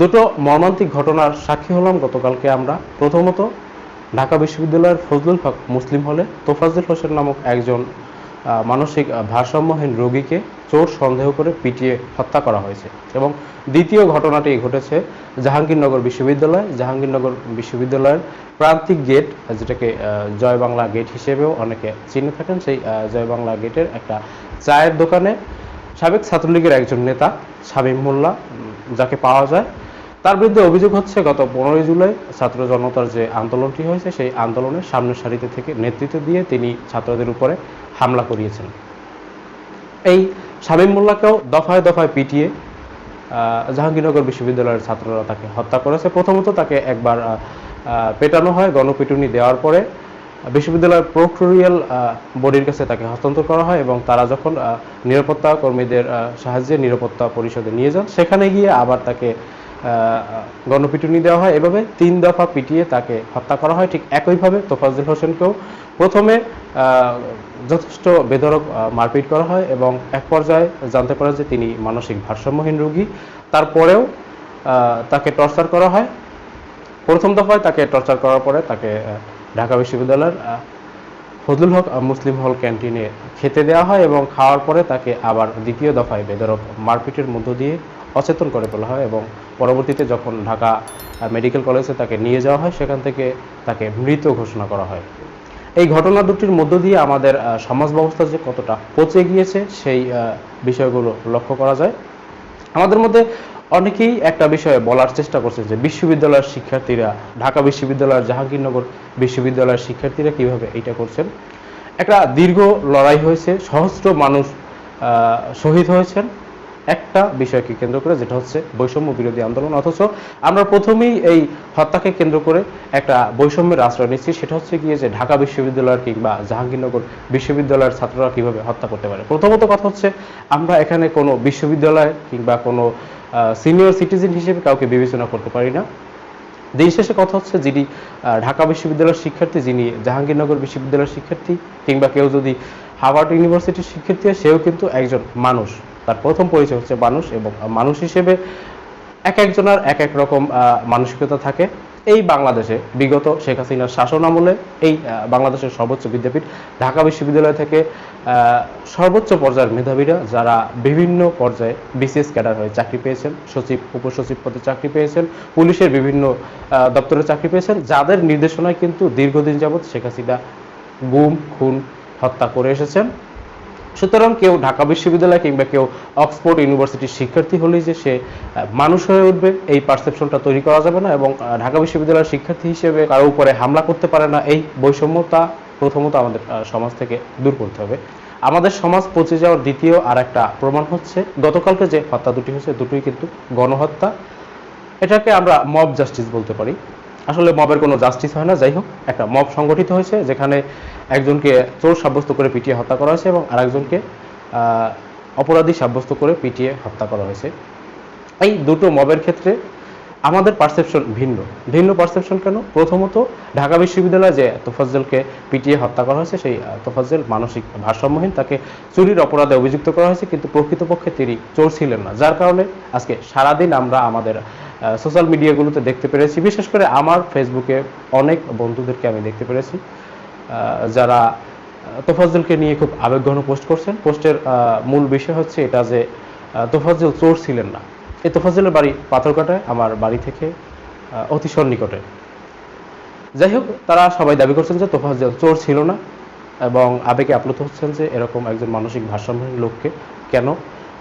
দুটো মর্মান্তিক ঘটনার সাক্ষী হলাম গতকালকে আমরা। প্রথমত, ঢাকা বিশ্ববিদ্যালয়ের ফজলুল হক মুসলিম হলে তোফাজ্জল হোসেন নামক একজন মানসিক ভারসাম্যহীন রোগীকে চোর সন্দেহ করে পিটিয়ে হত্যা করা হয়েছে এবং দ্বিতীয় ঘটনাটি ঘটেছে জাহাঙ্গীরনগর বিশ্ববিদ্যালয়। জাহাঙ্গীরনগর বিশ্ববিদ্যালয়ের প্রান্তিক গেট, যেটাকে জয় বাংলা গেট হিসেবেও অনেকে চিনে থাকেন, সেই জয় বাংলা গেটের একটা চায়ের দোকানে সাবেক ছাত্রলীগের একজন নেতা, শামীম মোল্লা, যাকে পাওয়া যায়। তার বিরুদ্ধে অভিযোগ হচ্ছে, গত পনেরোই জুলাই ছাত্র জনতার যে আন্দোলনটি হয়েছে, সেই আন্দোলনের সামনের সারিতে থেকে নেতৃত্ব দিয়ে তিনি ছাত্রদের উপরে হামলা করিয়েছেন। এই শামীম মোল্লাকেও দফায় দফায় পিটিয়ে জাহাঙ্গীরনগর বিশ্ববিদ্যালয়ের ছাত্ররা তাকে হত্যা করেছে। প্রথমত তাকে একবার পেটানো হয়, গণপিটুনি দেওয়ার পরে বিশ্ববিদ্যালয়ের প্রক্টোরিয়াল বডির কাছে তাকে হস্তান্তর করা হয় এবং তারা যখন নিরাপত্তা কর্মীদের সাহায্যে নিরাপত্তা পরিষদে নিয়ে যান, সেখানে গিয়ে আবার তাকে গণপিটুনি দেওয়া হয়। এভাবে তিন দফা পিটিয়ে তাকে হত্যা করা হয়। ঠিক একইভাবে তোফাজ্জল হোসেনকেও প্রথমে যথেষ্ট বেধরক মারপিট করা হয় এবং এক পর্যায়ে জানতে পারা যে তিনি মানসিক ভারসাম্যহীন রোগী। তারপরেও তাকে টর্চার করা হয়। প্রথম দফায় তাকে টর্চার করার পরে তাকে ঢাকা বিশ্ববিদ্যালয়ের ফজলুল হক মুসলিম হল ক্যান্টিনে খেতে দেওয়া হয় এবং খাওয়ার পরে তাকে আবার দ্বিতীয় দফায় বেদরক মারপিটের মধ্য দিয়ে অচেতন করে তোলা হয় এবং পরবর্তীতে যখন ঢাকা মেডিকেল কলেজে তাকে নিয়ে যাওয়া হয়, সেখান থেকে তাকে মৃত ঘোষণা করা হয়। এই ঘটনা দুটির মধ্য দিয়ে আমাদের সমাজ ব্যবস্থা যে কতটা পচে গিয়েছে সেই বিষয়গুলো লক্ষ্য করা যায়। আমাদের মধ্যে অনেকেই একটা বিষয়ে বলার চেষ্টা করছে যে বিশ্ববিদ্যালয়ের শিক্ষার্থীরা, ঢাকা বিশ্ববিদ্যালয়ের জাহাঙ্গীরনগর বিশ্ববিদ্যালয়ের শিক্ষার্থীরা কীভাবে এটা করছেন? একটা দীর্ঘ লড়াই হয়েছে, সহস্র মানুষ শহীদ হয়েছেন। একটা বিষয়কে কেন্দ্র করে, যেটা হচ্ছে বৈষম্য বিরোধী আন্দোলন। অথচ আমরা প্রথমেই এই হত্যাকে কেন্দ্র করে একটা বৈষম্যের আশ্রয় নিচ্ছি। সেটা হচ্ছে গিয়ে যে ঢাকা বিশ্ববিদ্যালয়ের কিংবা জাহাঙ্গীরনগর বিশ্ববিদ্যালয়ের ছাত্ররা কীভাবে হত্যা করতে পারে। প্রথমত কথা হচ্ছে, আমরা এখানে কোনো বিশ্ববিদ্যালয় কিংবা কোনো সিনিয়র সিটিজেন হিসেবে কাউকে বিবেচনা করতে পারি না। দিন শেষে কথা হচ্ছে, যিনি ঢাকা বিশ্ববিদ্যালয়ের শিক্ষার্থী, যিনি জাহাঙ্গীরনগর বিশ্ববিদ্যালয়ের শিক্ষার্থী কিংবা কেউ যদি হার্ভার্ড ইউনিভার্সিটির শিক্ষার্থী সেও কিন্তু একজন মানুষ। তার প্রথম পরিচয় হচ্ছে মানুষ এবং মানুষ হিসেবে এক একজনের এক এক রকম মানসিকতা থাকে। এই বাংলাদেশে বিগত শেখ হাসিনার শাসন আমলে এই বাংলাদেশের সর্বোচ্চ বিদ্যাপীঠ ঢাকা বিশ্ববিদ্যালয় থেকে সর্বোচ্চ পর্যায়ের মেধাবীরা যারা বিভিন্ন পর্যায়ে বিসিএস ক্যাডার হয়ে চাকরি পেয়েছেন, সচিব, উপসচিব পদে চাকরি পেয়েছেন, পুলিশের বিভিন্ন দপ্তরে চাকরি পেয়েছেন, যাদের নির্দেশনায় কিন্তু দীর্ঘদিন যাবৎ শেখ হাসিনা গুম, খুন, হত্যা করে এসেছেন। সুতরাং কেউ ঢাকা বিশ্ববিদ্যালয় কিংবা কেউ অক্সফোর্ড ইউনিভার্সিটির শিক্ষার্থী হলেই যে সে মানুষ হয়ে উঠবে, এই পারসেপশনটা তৈরি করা যাবে না এবং ঢাকা বিশ্ববিদ্যালয়ের শিক্ষার্থী হিসেবে কারও উপরে হামলা করতে পারে না। এই বৈষম্যতা প্রথমত আমাদের সমাজ থেকে দূর করতে হবে। আমাদের সমাজ পচে যাওয়ার দ্বিতীয় আর একটা প্রমাণ হচ্ছে, গতকালকে যে হত্যা দুটি হয়েছে, দুটোই কিন্তু গণহত্যা। এটাকে আমরা মব জাস্টিস বলতে পারি। আসলে মবের কোনো জাস্টিস হয় না, যাই হোক, একটা মব সংগঠিত হয়েছে যেখানে একজনকে চোর সাব্যস্ত করে পিটিয়ে হত্যা করা হয়েছে এবং আরেকজনকে অপরাধী সাব্যস্ত করে পিটিয়ে হত্যা করা হয়েছে। এই দুটো মবের ক্ষেত্রে আমাদের পারসেপশন ভিন্ন। ভিন্ন পারসেপশন কেন? প্রথমত, ঢাকা বিশ্ববিদ্যালয়ে যে তোফাজ্জলকে পিটিয়ে হত্যা করা হয়েছে, সেই তোফাজ্জল মানসিক ভারসাম্যহীন, তাকে চুরির অপরাধে অভিযুক্ত করা হয়েছে, কিন্তু প্রকৃতপক্ষে তিনি চোর ছিলেন না, যার কারণে আজকে সারাদিন আমরা আমাদের সোশ্যাল মিডিয়াগুলোতে দেখতে পেরেছি। বিশেষ করে আমার ফেসবুকে অনেক বন্ধুদেরকে আমি দেখতে পেরেছি যারা তোফাজ্জলকে নিয়ে খুব আবেগঘন পোস্ট করছেন। পোস্টের মূল বিষয় হচ্ছে এটা যে তোফাজ্জল চোর ছিলেন না। এই তোফাজ্জলের বাড়ি পাথরকাটায় আমার বাড়ি থেকে অতি সন্নিকটে। যাই হোক, তারা সবাই দাবি করছেন যে তোফাজ্জল চোর ছিল না এবং আবেগে আপ্লুত হচ্ছেন যে এরকম একজন মানসিক ভারসাম্যহীন লোককে কেন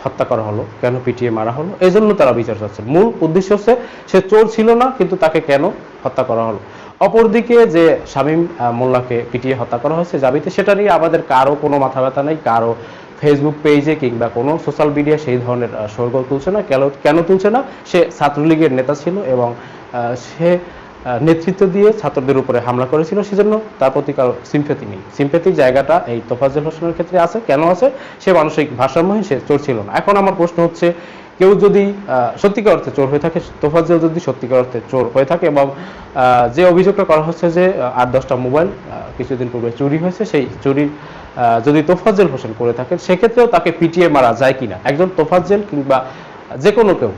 হত্যা করা হলো কেন পিটিয়ে মারা হলো এই জন্য তারা বিচার চাচ্ছেন মূল উদ্দেশ্য হচ্ছে সে চোর ছিল না কিন্তু তাকে কেন হত্যা করা হলো? অপরদিকে যে শামীম মোল্লাকে পিটিয়ে হত্যা করা হয়েছে জাবিতে সেটা নিয়ে আমাদের কারও কোনো মাথা ব্যথা নেই কারও ফেসবুক পেজে কিংবা কোনো সোশ্যাল মিডিয়া সেই ধরনের আহ, শোরগোল তুলছে না কেন কেন তুলছে না সে ছাত্রলীগের নেতা ছিল এবং সে নেতৃত্ব দিয়ে ছাত্রদের উপরে হামলা করেছিল, সেজন্য তার প্রতি কারও সিম্পেথি নেই। সিম্পেথির জায়গাটা এই তোফাজ্জল হোসেনের ক্ষেত্রে আছে। কেন আছে? সে মানসিক ভারসাম্যহীন, সে চোর ছিল না। এখন আমার প্রশ্ন হচ্ছে, কেউ যদি সত্যিকার অর্থে চোর হয়ে থাকে, তোফাজ্জল যদি সত্যিকার অর্থে চোর হয়ে থাকে এবং যে অভিযোগটা করা হচ্ছে যে আট, দশটা মোবাইল কিছুদিন পূর্বে চুরি হয়েছে, সেই চুরির যদি তোফাজ্জল হোসেন করে থাকেন, সেক্ষেত্রেও তাকে পিটিয়ে মারা যায় কিনা? একজন তোফাজ্জল কিংবা যে কোনো কেউ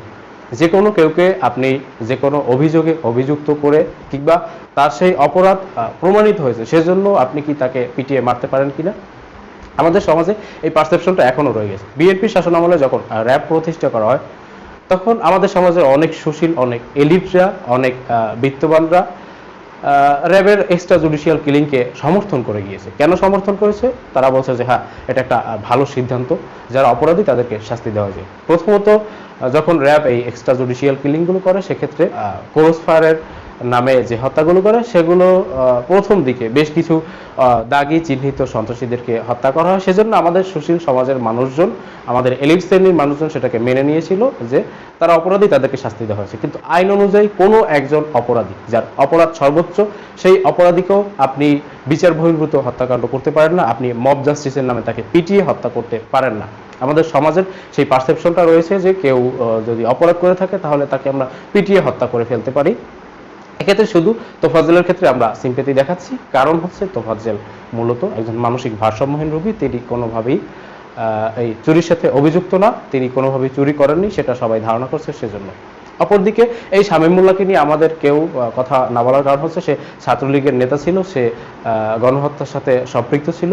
যে কোনো কেউকে আপনি যে কোনো অভিযোগে অভিযুক্ত করে কিংবা তার সেই অপরাধ প্রমাণিত হয়েছে, সেজন্য আপনি কি তাকে পিটিয়ে মারতে পারেন কিনা? আমাদের সমাজে এই পারসেপশনটা এখনও রয়ে গেছে। বিএনপি শাসন আমলে যখন র্যাব প্রতিষ্ঠা করা হয়, তখন আমাদের সমাজে অনেক সুশীল, অনেক এলিটরা অনেক বিত্তবানরা র্যাবের এক্সট্রা জুডিশিয়াল কিলিংকে সমর্থন করে গিয়েছে। কেন সমর্থন করেছে? তারা বলছে যে হ্যাঁ এটা একটা ভালো সিদ্ধান্ত। যারা অপরাধী, তাদেরকে শাস্তি দেওয়া যায়। প্রথমত যখন র্যাব এই এক্সট্রা জুডিশিয়াল কিলিংগুলো করে সেক্ষেত্রে ক্রস ফায়ারের নামে যে হত্যাগুলো করে সেগুলো প্রথম দিকে বেশ কিছু দাগি চিহ্নিত সন্ত্রাসীদেরকে হত্যা করা হয়। সেজন্য আমাদের সুশীল সমাজের মানুষজন আমাদের এলিট শ্রেণির মানুষজন সেটাকে মেনে নিয়েছিল যে তারা অপরাধী তাদেরকে শাস্তি দেওয়া হয়েছে। কিন্তু আইন অনুযায়ী কোনো একজন অপরাধী যার অপরাধ সর্বোচ্চ সেই অপরাধীকেও আপনি বিচার বহির্ভূত হত্যাকাণ্ড করতে পারেন না আপনি মব জাস্টিসের নামে তাকে পিটিয়ে হত্যা করতে পারেন না। আমাদের সমাজের সেই পারসেপশনটা রয়েছে যে কেউ যদি অপরাধ করে থাকে, তাহলে তাকে আমরা পিটিয়ে হত্যা করে ফেলতে পারি। এক্ষেত্রে শুধু তোফাজ্জেলের ক্ষেত্রে আমরা সিম্পেতি দেখাচ্ছি। কারণ হচ্ছে তোফাজ্জেল মূলত একজন মানসিক ভারসাম্যহীন রোগী। তিনি কোনোভাবেই এই চুরির সাথে অভিযুক্ত না। তিনি কোনোভাবেই চুরি করেননি, সেটা সবাই ধারণা করছে সেজন্য। অপরদিকে এই শামীম মোল্লাকে নিয়ে আমাদের কেউ কথা না বলার কারণ হচ্ছে সে ছাত্রলীগের নেতা ছিল। সে গণহত্যার সাথে সম্পৃক্ত ছিল।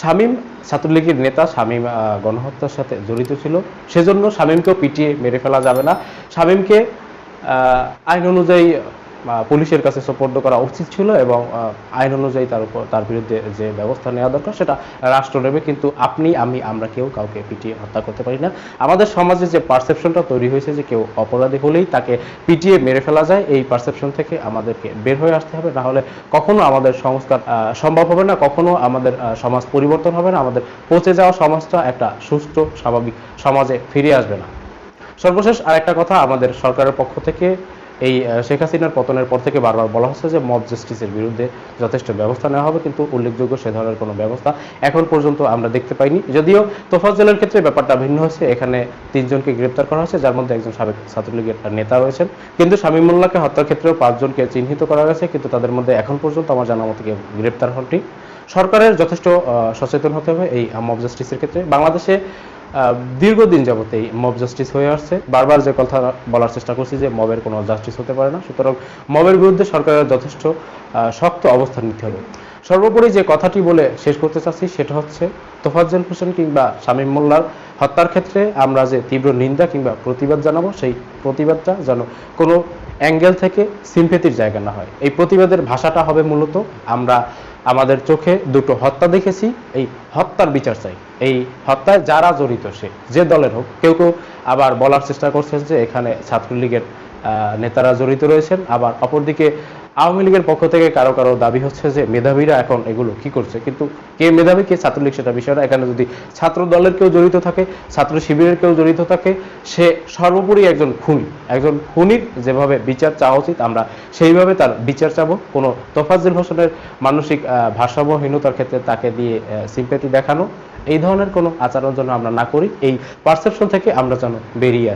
শামীম, ছাত্রলীগের নেতা শামীম গণহত্যার সাথে জড়িত ছিল। সেজন্য শামীমকেও পিটিয়ে মেরে ফেলা যাবে না। শামীমকে আইন অনুযায়ী পুলিশের কাছে সোপর্দ করা উচিত ছিল এবং আইন অনুযায়ী তার উপর, তার বিরুদ্ধে যে ব্যবস্থা নেওয়া দরকার সেটা রাষ্ট্র নেবে, কিন্তু আপনি, আমি, আমরা কেউ কাউকে পিটিয়ে হত্যা করতে পারি না। আমাদের সমাজে যে পারসেপশনটা তৈরি হয়েছে যে কেউ অপরাধী হলেই তাকে পিটিয়ে মেরে ফেলা যায়, এই পারসেপশন থেকে আমাদেরকে বের হয়ে আসতে হবে। না হলে কখনো আমাদের সংস্কার সম্ভব হবে না, কখনো আমাদের সমাজ পরিবর্তন হবে না, আমাদের পচে যাওয়া সমাজটা একটা সুস্থ, স্বাভাবিক সমাজে ফিরে আসবে না। সর্বশেষ আরেকটা কথা আমাদের সরকারের পক্ষ থেকে এই শেখ হাসিনার পতনের পর থেকে বারবার বলা হচ্ছে যে মব জাস্টিসের বিরুদ্ধে যথেষ্ট ব্যবস্থা নেওয়া হবে, কিন্তু উল্লেখযোগ্য সে ধরনের কোনো ব্যবস্থা এখন পর্যন্ত আমরা দেখতে পাইনি। যদিও তোফাজ্জলের ক্ষেত্রে ব্যাপারটা ভিন্ন হয়েছে। এখানে তিনজনকে গ্রেপ্তার করা হয়েছে, যার মধ্যে একজন সাবেক ছাত্রলীগের নেতা রয়েছেন। কিন্তু শামীমুল্লাহকে হত্যার ক্ষেত্রেও পাঁচজনকে চিহ্নিত করা গেছে কিন্তু তাদের মধ্যে এখন পর্যন্ত আমার জানা মতো গ্রেপ্তার হননি। সরকারের যথেষ্ট সচেতন হতে হবে এই মব জাস্টিসের ক্ষেত্রে। বাংলাদেশে দীর্ঘদিন যাবত এই মব জাস্টিস হয়ে আসছে। বারবার যে কথা বলার চেষ্টা করছি যে মবের কোনো জাস্টিস হতে পারে না। সুতরাং মবের বিরুদ্ধে সরকারের যথেষ্ট শক্ত অবস্থান নিতে হবে। সর্বোপরি যে কথাটি বলে শেষ করতে চাচ্ছি সেটা হচ্ছে তোফাজ্জল হোসেন কিংবা শামীম মোল্লার হত্যার ক্ষেত্রে আমরা যে তীব্র নিন্দা কিংবা প্রতিবাদ জানাব, সেই প্রতিবাদটা যেন কোনো অ্যাঙ্গেল থেকে সিম্পেতির জায়গা না হয়। এই প্রতিবাদের ভাষাটা হবে মূলত আমরা আমাদের চোখে দুটো হত্যা দেখেছি, এই হত্যার বিচার চাই। এই হত্যায় যারা জড়িত সে, যে দলের হোক, কেউ কেউ আবার বলার চেষ্টা করছেন যে এখানে ছাত্রলীগের নেতারা জড়িত রয়েছেন। আবার অপরদিকে আওয়ামী লীগের পক্ষ থেকে কারও কারও দাবি হচ্ছে যে মেধাবীরা এখন এগুলো কি করছে? কিন্তু কে মেধাবী, কে ছাত্রলীগ সেটা বিষয় এখানে যদি ছাত্র দলের কেউ জড়িত থাকে, ছাত্র শিবিরের কেউ জড়িত থাকে, সে সর্বোপরি একজন খুনি। একজন খুনির যেভাবে বিচার চাওয়া উচিত, আমরা সেইভাবে তার বিচার চাবো। কোনো তোফাজ্জল হোসেনের মানসিক ভারসাম্যহীনতার ক্ষেত্রে তাকে দিয়ে সিম্পেতি দেখানো। এই ধরনের কোনো আচরণ যেন আমরা না করি। এই পারসেপশন থেকে আমরা যেন বেরিয়ে